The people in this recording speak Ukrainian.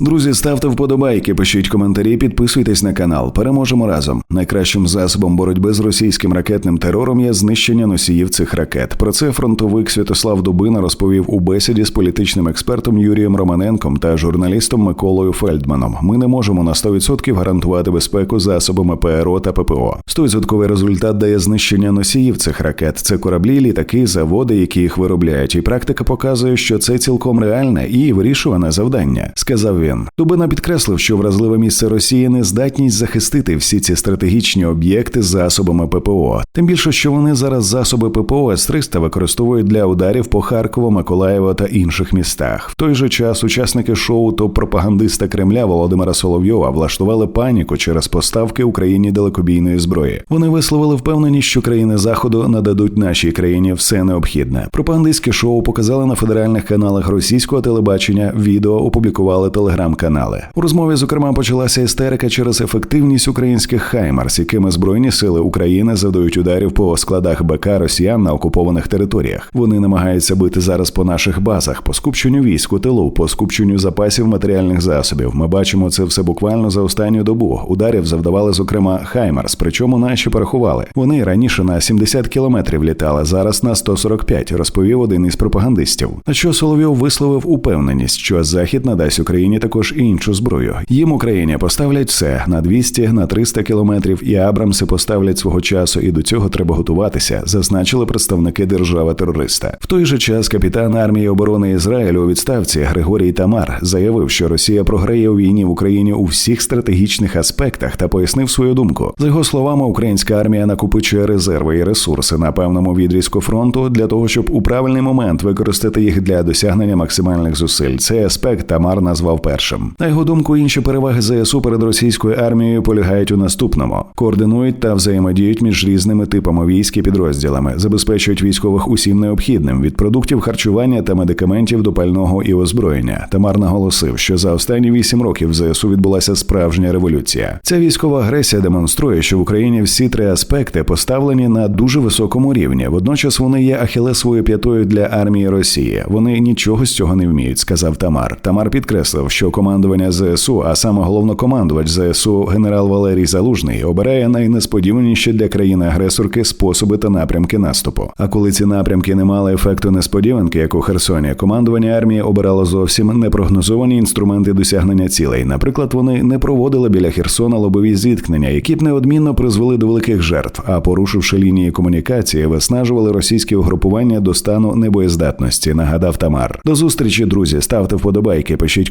Друзі, ставте вподобайки, пишіть коментарі, підписуйтесь на канал. Переможемо разом. Найкращим засобом боротьби з російським ракетним терором є знищення носіїв цих ракет. Про це фронтовик Святослав Дубина розповів у бесіді з політичним експертом Юрієм Романенком та журналістом Миколою Фельдманом. Ми не можемо на 100% гарантувати безпеку засобами ПРО та ППО. 100% результат дає знищення носіїв цих ракет. Це кораблі, літаки, заводи, які їх виробляють. І практика показує, що це цілком реальне і вирішуване завдання, сказав він. Дубина підкреслив, що вразливе місце Росії не здатність захистити всі ці стратегічні об'єкти засобами ППО. Тим більше, що вони зараз засоби ППО С-300 використовують для ударів по Харкову, Миколаєву та інших містах. В той же час учасники шоу то пропагандиста Кремля Володимира Соловйова влаштували паніку через поставки Україні далекобійної зброї. Вони висловили впевненість, що країни заходу нададуть нашій країні все необхідне. Пропагандистське шоу показали на федеральних каналах російського телебачення. Відео опублікували телеграм-канали. У розмові зокрема почалася істерика через ефективність українських хаймарс, якими збройні сили України завдають ударів по складах БК Росіян на окупованих територіях. Вони намагаються бити зараз по наших базах, по скупченню військ у тилу, по скупченню запасів матеріальних засобів. Ми бачимо це все буквально за останню добу. Ударів завдавали зокрема Хаймарс. Причому наші порахували. Вони раніше на 70 кілометрів літали, зараз на 145, розповів один із пропагандистів. На що Соловйов висловив упевненість, що Захід надасть Україні також іншу зброю. Їм Україні поставлять все на 200, на 300 кілометрів, і Абрамси поставлять свого часу, і до цього треба готуватися, зазначили представники держави-терориста. В той же час капітан армії оборони Ізраїлю у відставці Григорій Тамар заявив, що Росія програє у війні в Україні у всіх стратегічних аспектах та пояснив свою думку. За його словами, українська армія накопичує резерви і ресурси на певному відрізку фронту для того, щоб у правильний момент використати їх для досягнення максимальних зусиль. Цей аспект Тамар назвав першим. На його думку, інші переваги ЗСУ перед російською армією полягають у наступному: координують та взаємодіють між різними типами військ і підрозділами, забезпечують військових усім необхідним від продуктів харчування та медикаментів до пального і озброєння. Тамар наголосив, що за останні вісім років в ЗСУ відбулася справжня революція. Ця військова агресія демонструє, що в Україні всі три аспекти поставлені на дуже високому рівні. Водночас вони є ахілесовою п'ятою для армії Росії. Вони нічого з цього не вміють, сказав Тамар. Тамар підкреслив, що командування ЗСУ, а саме головнокомандувач ЗСУ генерал Валерій Залужний, обирає найнесподіваніші для країни-агресорки способи та напрямки наступу. А коли ці напрямки не мали ефекту несподіванки, як у Херсоні, командування армії обирало зовсім непрогнозовані інструменти досягнення цілей. Наприклад, вони не проводили біля Херсона лобові зіткнення, які б неодмінно призвели до великих жертв, а порушивши лінії комунікації, виснажували російські угрупування до стану небоєздатності. Нагадав Тамар. До зустрічі, друзі. Ставте вподобайки, пишіть